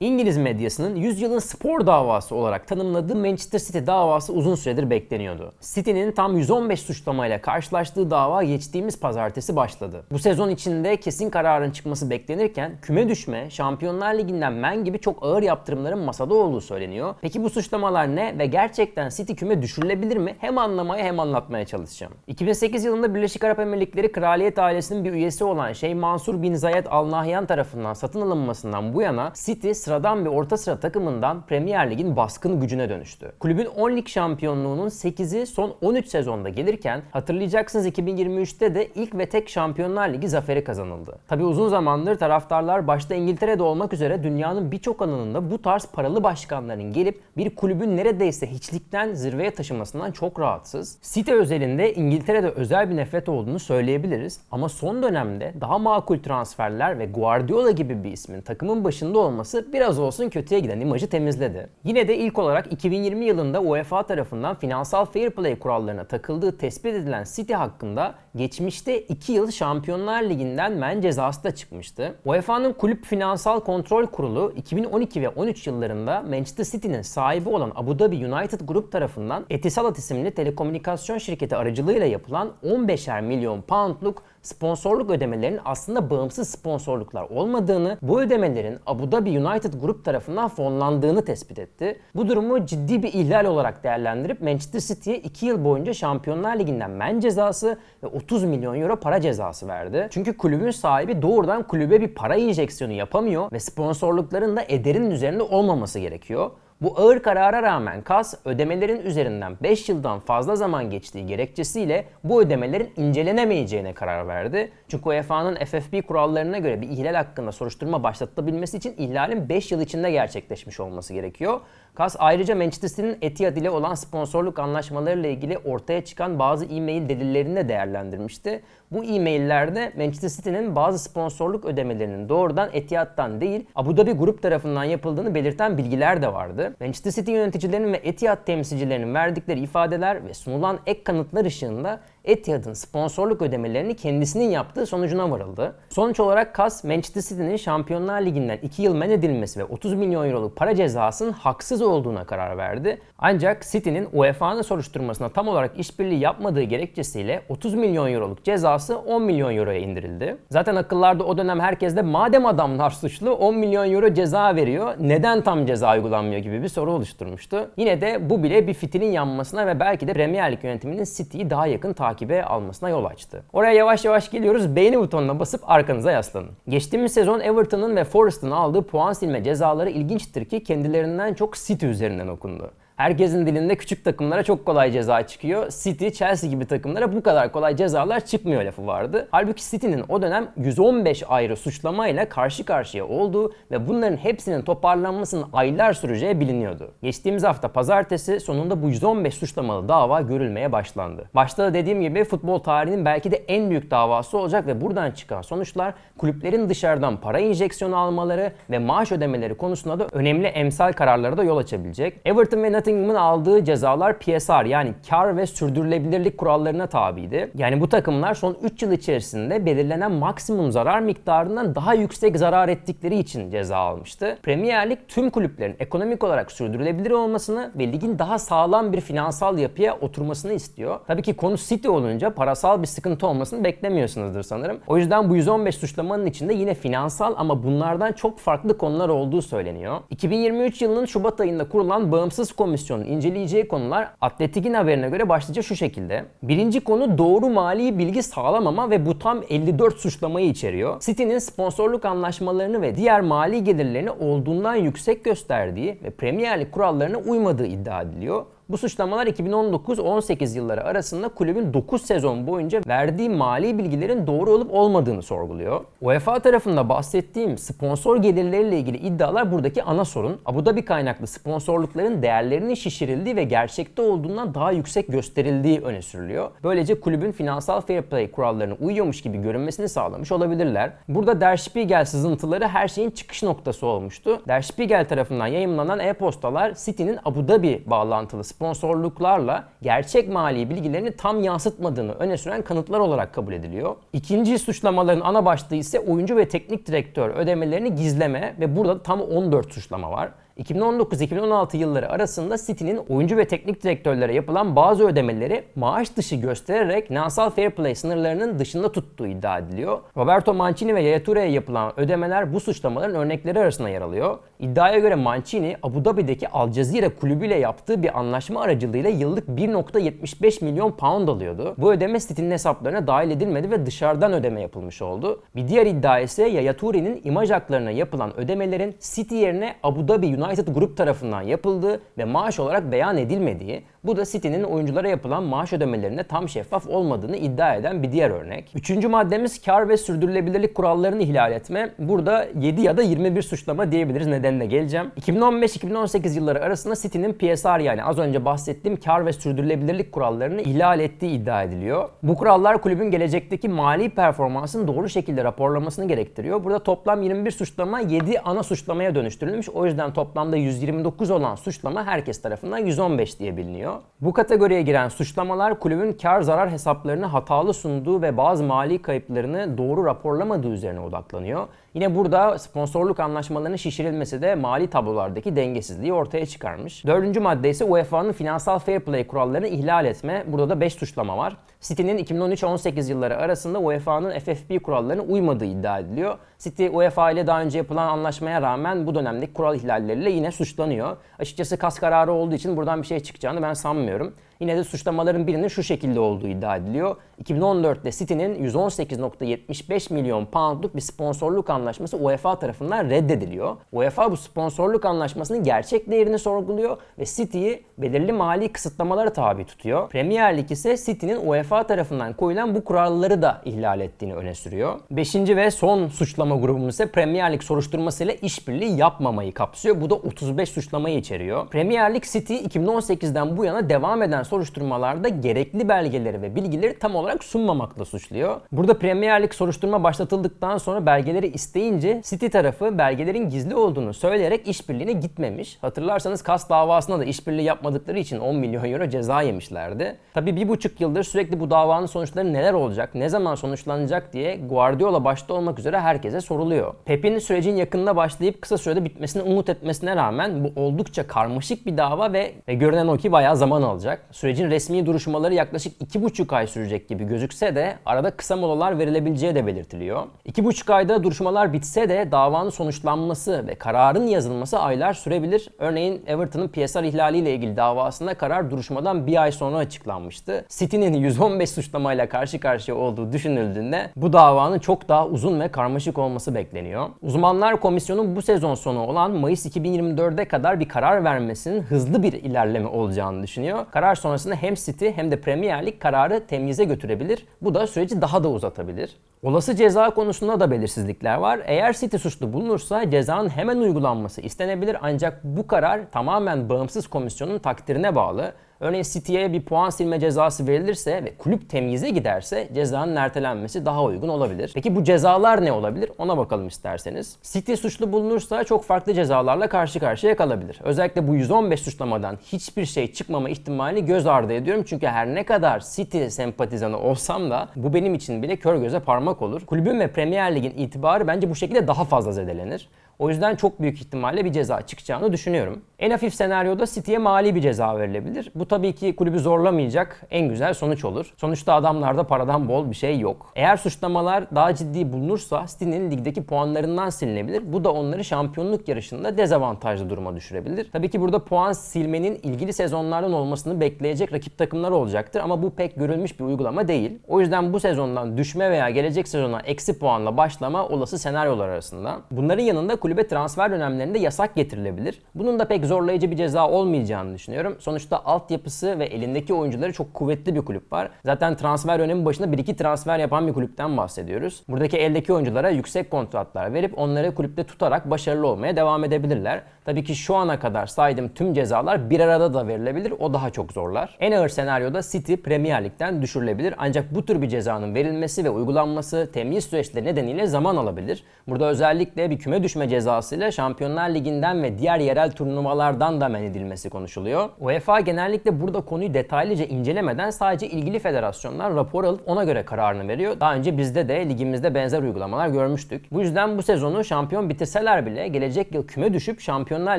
İngiliz medyasının yüzyılın spor davası olarak tanımladığı Manchester City davası uzun süredir bekleniyordu. City'nin tam 115 suçlamayla karşılaştığı dava geçtiğimiz pazartesi başladı. Bu sezon içinde kesin kararın çıkması beklenirken küme düşme, Şampiyonlar Ligi'nden men gibi çok ağır yaptırımların masada olduğu söyleniyor. Peki bu suçlamalar ne ve gerçekten City küme düşürülebilir mi? Hem anlamaya hem anlatmaya çalışacağım. 2008 yılında Birleşik Arap Emirlikleri kraliyet ailesinin bir üyesi olan Şeyh Mansur bin Zayed Al Nahyan tarafından satın alınmasından bu yana City sıradan bir orta sıra takımından Premier Lig'in baskın gücüne dönüştü. Kulübün 10 lig şampiyonluğunun 8'i son 13 sezonda gelirken hatırlayacaksınız 2023'te de ilk ve tek Şampiyonlar Ligi zaferi kazanıldı. Tabi uzun zamandır taraftarlar başta İngiltere'de olmak üzere dünyanın birçok alanında bu tarz paralı başkanların gelip bir kulübün neredeyse hiçlikten zirveye taşımasından çok rahatsız. City özelinde İngiltere'de özel bir nefret olduğunu söyleyebiliriz ama son dönemde daha makul transferler ve Guardiola gibi bir ismin takımın başında olması biraz olsun kötüye giden imajı temizledi. Yine de ilk olarak 2020 yılında UEFA tarafından finansal fair play kurallarına takıldığı tespit edilen City hakkında geçmişte 2 yıl Şampiyonlar Ligi'nden men cezası da çıkmıştı. UEFA'nın Kulüp Finansal Kontrol Kurulu 2012 ve 13 yıllarında Manchester City'nin sahibi olan Abu Dhabi United Group tarafından Etisalat isimli telekomünikasyon şirketi aracılığıyla yapılan 15'er milyon poundluk sponsorluk ödemelerinin aslında bağımsız sponsorluklar olmadığını, bu ödemelerin Abu Dhabi United Group tarafından fonlandığını tespit etti. Bu durumu ciddi bir ihlal olarak değerlendirip Manchester City'ye 2 yıl boyunca Şampiyonlar Ligi'nden men cezası ve 30 milyon euro para cezası verdi. Çünkü kulübün sahibi doğrudan kulübe bir para enjeksiyonu yapamıyor ve sponsorlukların da ederin üzerinde olmaması gerekiyor. Bu ağır karara rağmen KAS ödemelerin üzerinden 5 yıldan fazla zaman geçtiği gerekçesiyle bu ödemelerin incelenemeyeceğine karar verdi. Çünkü UEFA'nın FFP kurallarına göre bir ihlal hakkında soruşturma başlatılabilmesi için ihlalin 5 yıl içinde gerçekleşmiş olması gerekiyor. KAS ayrıca Manchester City'nin Etihad ile olan sponsorluk anlaşmalarıyla ilgili ortaya çıkan bazı e-mail delillerini de değerlendirmişti. Bu e-maillerde Manchester City'nin bazı sponsorluk ödemelerinin doğrudan Etihad'dan değil Abu Dhabi Grup tarafından yapıldığını belirten bilgiler de vardı. Manchester City yöneticilerinin ve Etihad temsilcilerinin verdikleri ifadeler ve sunulan ek kanıtlar ışığında Etihad'ın sponsorluk ödemelerini kendisinin yaptığı sonucuna varıldı. Sonuç olarak KAS, Manchester City'nin Şampiyonlar Ligi'nden 2 yıl men edilmesi ve 30 milyon euroluk para cezasının haksız olduğuna karar verdi. Ancak City'nin UEFA'nın soruşturmasına tam olarak işbirliği yapmadığı gerekçesiyle 30 milyon euroluk cezası 10 milyon euroya indirildi. Zaten akıllarda o dönem herkeste madem adamlar suçlu 10 milyon euro ceza veriyor neden tam ceza uygulanmıyor gibi bir soru oluşturmuştu. Yine de bu bile bir fitilin yanmasına ve belki de Premier Lig yönetiminin City'yi daha yakın takibe almasına yol açtı. Oraya yavaş yavaş geliyoruz. Beğeni butonuna basıp arkanıza yaslanın. Geçtiğimiz sezon Everton'ın ve Forest'ın aldığı puan silme cezaları ilginçtir ki kendilerinden çok City üzerinden okundu. Herkesin dilinde küçük takımlara çok kolay ceza çıkıyor. City, Chelsea gibi takımlara bu kadar kolay cezalar çıkmıyor lafı vardı. Halbuki City'nin o dönem 115 ayrı suçlamayla karşı karşıya olduğu ve bunların hepsinin toparlanmasının aylar süreceği biliniyordu. Geçtiğimiz hafta pazartesi sonunda bu 115 suçlamalı dava görülmeye başlandı. Başta da dediğim gibi futbol tarihinin belki de en büyük davası olacak ve buradan çıkan sonuçlar kulüplerin dışarıdan para enjeksiyonu almaları ve maaş ödemeleri konusunda da önemli emsal kararlara da yol açabilecek. Everton ve Nottingham'ın aldığı cezalar PSR yani kar ve sürdürülebilirlik kurallarına tabiydi. Yani bu takımlar son 3 yıl içerisinde belirlenen maksimum zarar miktarından daha yüksek zarar ettikleri için ceza almıştı. Premier Lig tüm kulüplerin ekonomik olarak sürdürülebilir olmasını ve ligin daha sağlam bir finansal yapıya oturmasını istiyor. Tabii ki konu City olunca parasal bir sıkıntı olmasını beklemiyorsunuzdur sanırım. O yüzden bu 115 suçlamanın içinde yine finansal ama bunlardan çok farklı konular olduğu söyleniyor. 2023 yılının Şubat ayında kurulan bağımsız komisyonun inceleyeceği konular Atletik'in haberine göre başlıca şu şekilde. Birinci konu doğru mali bilgi sağlamama ve bu tam 54 suçlamayı içeriyor. City'nin sponsorluk anlaşmalarını ve diğer mali gelirlerini olduğundan yüksek gösterdiği ve Premier Lig kurallarına uymadığı iddia ediliyor. Bu suçlamalar 2019-18 yılları arasında kulübün 9 sezon boyunca verdiği mali bilgilerin doğru olup olmadığını sorguluyor. UEFA tarafında bahsettiğim sponsor gelirleriyle ilgili iddialar buradaki ana sorun. Abu Dhabi kaynaklı sponsorlukların değerlerinin şişirildiği ve gerçekte olduğundan daha yüksek gösterildiği öne sürülüyor. Böylece kulübün finansal fair play kurallarına uyuyormuş gibi görünmesini sağlamış olabilirler. Burada Der Spiegel sızıntıları her şeyin çıkış noktası olmuştu. Der Spiegel tarafından yayımlanan e-postalar City'nin Abu Dhabi bağlantılı sponsorluklarla gerçek mali bilgilerini tam yansıtmadığını öne süren kanıtlar olarak kabul ediliyor. İkinci suçlamaların ana başlığı ise oyuncu ve teknik direktör ödemelerini gizleme ve burada tam 14 suçlama var. 2019-2016 yılları arasında City'nin oyuncu ve teknik direktörlere yapılan bazı ödemeleri maaş dışı göstererek finansal fair play sınırlarının dışında tuttuğu iddia ediliyor. Roberto Mancini ve Yaya Toure'ye yapılan ödemeler bu suçlamaların örnekleri arasında yer alıyor. İddiaya göre Mancini, Abu Dhabi'deki Al Jazeera kulübüyle yaptığı bir anlaşma aracılığıyla yıllık 1.75 milyon pound alıyordu. Bu ödeme City'nin hesaplarına dahil edilmedi ve dışarıdan ödeme yapılmış oldu. Bir diğer iddia ise Yaya Toure'nin imaj haklarına yapılan ödemelerin City yerine Abu Dhabi United Group tarafından yapıldığı ve maaş olarak beyan edilmediği, bu da City'nin oyunculara yapılan maaş ödemelerinde tam şeffaf olmadığını iddia eden bir diğer örnek. Üçüncü maddemiz kar ve sürdürülebilirlik kurallarını ihlal etme. Burada 7 ya da 21 suçlama diyebiliriz nedenine geleceğim. 2015-2018 yılları arasında City'nin PSR yani az önce bahsettiğim kar ve sürdürülebilirlik kurallarını ihlal ettiği iddia ediliyor. Bu kurallar kulübün gelecekteki mali performansını doğru şekilde raporlamasını gerektiriyor. Burada toplam 21 suçlama 7 ana suçlamaya dönüştürülmüş. O yüzden toplamda 129 olan suçlama herkes tarafından 115 diye biliniyor. Bu kategoriye giren suçlamalar kulübün kar zarar hesaplarını hatalı sunduğu ve bazı mali kayıplarını doğru raporlamadığı üzerine odaklanıyor. Yine burada sponsorluk anlaşmalarının şişirilmesi de mali tablolardaki dengesizliği ortaya çıkarmış. Dördüncü madde ise UEFA'nın finansal fair play kurallarını ihlal etme. Burada da 5 suçlama var. City'nin 2013-18 yılları arasında UEFA'nın FFP kurallarına uymadığı iddia ediliyor. City UEFA ile daha önce yapılan anlaşmaya rağmen bu dönemdeki kural ihlalleriyle yine suçlanıyor. Açıkçası kas kararı olduğu için buradan bir şey çıkacağını ben sanmıyorum. Yine de suçlamaların birinin şu şekilde olduğu iddia ediliyor. 2014'te City'nin 118.75 milyon poundluk bir sponsorluk anlaşması UEFA tarafından reddediliyor. UEFA bu sponsorluk anlaşmasının gerçek değerini sorguluyor ve City'yi belirli mali kısıtlamalara tabi tutuyor. Premier Lig ise City'nin UEFA tarafından koyulan bu kuralları da ihlal ettiğini öne sürüyor. Beşinci ve son suçlama grubumuz ise Premier Lig soruşturmasıyla işbirliği yapmamayı kapsıyor. Bu da 35 suçlamayı içeriyor. Premier Lig City 2018'den bu yana devam eden soruşturmalarda gerekli belgeleri ve bilgileri tam olarak sunmamakla suçluyor. Burada Premier Lig soruşturma başlatıldıktan sonra belgeleri isteyince City tarafı belgelerin gizli olduğunu söyleyerek işbirliğine gitmemiş. Hatırlarsanız kas davasında da işbirliği yapmadıkları için 10 milyon euro ceza yemişlerdi. Tabi bir buçuk yıldır sürekli bu davanın sonuçları neler olacak, ne zaman sonuçlanacak diye Guardiola başta olmak üzere herkese soruluyor. Pep'in sürecin yakında başlayıp kısa sürede bitmesini umut etmesine rağmen bu oldukça karmaşık bir dava ve, ve görünen o ki bayağı zaman alacak. Sürecin resmi duruşmaları yaklaşık 2,5 ay sürecek gibi gözükse de arada kısa molalar verilebileceği de belirtiliyor. 2,5 ayda duruşmalar bitse de davanın sonuçlanması ve kararın yazılması aylar sürebilir. Örneğin Everton'ın PSR ihlaliyle ilgili davasında karar duruşmadan bir ay sonra açıklanmıştı. City'nin 115 suçlamayla karşı karşıya olduğu düşünüldüğünde bu davanın çok daha uzun ve karmaşık olması bekleniyor. Uzmanlar komisyonun bu sezon sonu olan Mayıs 2024'e kadar bir karar vermesinin hızlı bir ilerleme olacağını düşünüyor. Karar sonrasında hem City hem de Premier Lig kararı temyize götürebilir. Bu da süreci daha da uzatabilir. Olası ceza konusunda da belirsizlikler var. Eğer City suçlu bulunursa cezanın hemen uygulanması istenebilir ancak bu karar tamamen bağımsız komisyonun takdirine bağlı. Örneğin City'ye bir puan silme cezası verilirse ve kulüp temyize giderse cezanın ertelenmesi daha uygun olabilir. Peki bu cezalar ne olabilir? Ona bakalım isterseniz. City suçlu bulunursa çok farklı cezalarla karşı karşıya kalabilir. Özellikle bu 115 suçlamadan hiçbir şey çıkmama ihtimalini göz ardı ediyorum. Çünkü her ne kadar City sempatizanı olsam da bu benim için bile kör göze parmak olur. Kulübün ve Premier Lig'in itibarı bence bu şekilde daha fazla zedelenir. O yüzden çok büyük ihtimalle bir ceza çıkacağını düşünüyorum. En hafif senaryoda City'ye mali bir ceza verilebilir. Bu tabii ki kulübü zorlamayacak en güzel sonuç olur. Sonuçta adamlarda paradan bol bir şey yok. Eğer suçlamalar daha ciddi bulunursa City'nin ligdeki puanlarından silinebilir. Bu da onları şampiyonluk yarışında dezavantajlı duruma düşürebilir. Tabii ki burada puan silmenin ilgili sezonlardan olmasını bekleyecek rakip takımlar olacaktır ama bu pek görülmüş bir uygulama değil. O yüzden bu sezondan düşme veya gelecek sezona eksi puanla başlama olası senaryolar arasında. Bunların yanında kulübe transfer dönemlerinde yasak getirilebilir. Bunun da pek zorlayıcı bir ceza olmayacağını düşünüyorum. Sonuçta altyapısı ve elindeki oyuncuları çok kuvvetli bir kulüp var. Zaten transfer dönemi başında 1-2 transfer yapan bir kulüpten bahsediyoruz. Buradaki eldeki oyunculara yüksek kontratlar verip onları kulüpte tutarak başarılı olmaya devam edebilirler. Tabii ki şu ana kadar saydığım tüm cezalar bir arada da verilebilir. O daha çok zorlar. En ağır senaryoda City Premier Lig'den düşürülebilir. Ancak bu tür bir cezanın verilmesi ve uygulanması temyiz süreçleri nedeniyle zaman alabilir. Burada özellikle bir küme düşme cezasıyla Şampiyonlar Ligi'nden ve diğer yerel turnuvalardan da men edilmesi konuşuluyor. UEFA genellikle burada konuyu detaylıca incelemeden sadece ilgili federasyonlar rapor alıp ona göre kararını veriyor. Daha önce bizde de ligimizde benzer uygulamalar görmüştük. Bu yüzden bu sezonu şampiyon bitirseler bile gelecek yıl küme düşüp Şampiyonlar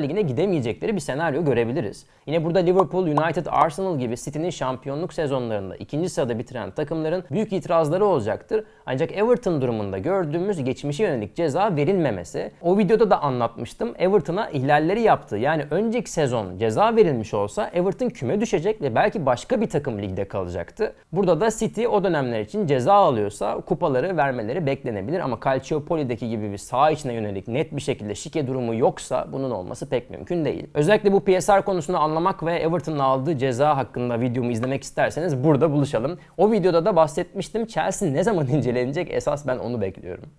Ligi'ne gidemeyecekleri bir senaryo görebiliriz. Yine burada Liverpool, United, Arsenal gibi City'nin şampiyonluk sezonlarında ikinci sırada bitiren takımların büyük itirazları olacaktır. Ancak Everton durumunda gördüğümüz geçmişe yönelik ceza verilmemesi. O videoda da anlatmıştım. Everton'a ihlalleri yaptı. Yani önceki sezon ceza verilmiş olsa Everton küme düşecek ve belki başka bir takım ligde kalacaktı. Burada da City o dönemler için ceza alıyorsa kupaları vermeleri beklenebilir ama Calciopoli'deki gibi bir saha içine yönelik net bir şekilde şike durumu yoksa bunun olması pek mümkün değil. Özellikle bu PSR konusunu anlamak ve Everton'ın aldığı ceza hakkında videomu izlemek isterseniz burada buluşalım. O videoda da bahsetmiştim. Chelsea ne zaman incelenecek esas ben onu bekliyorum.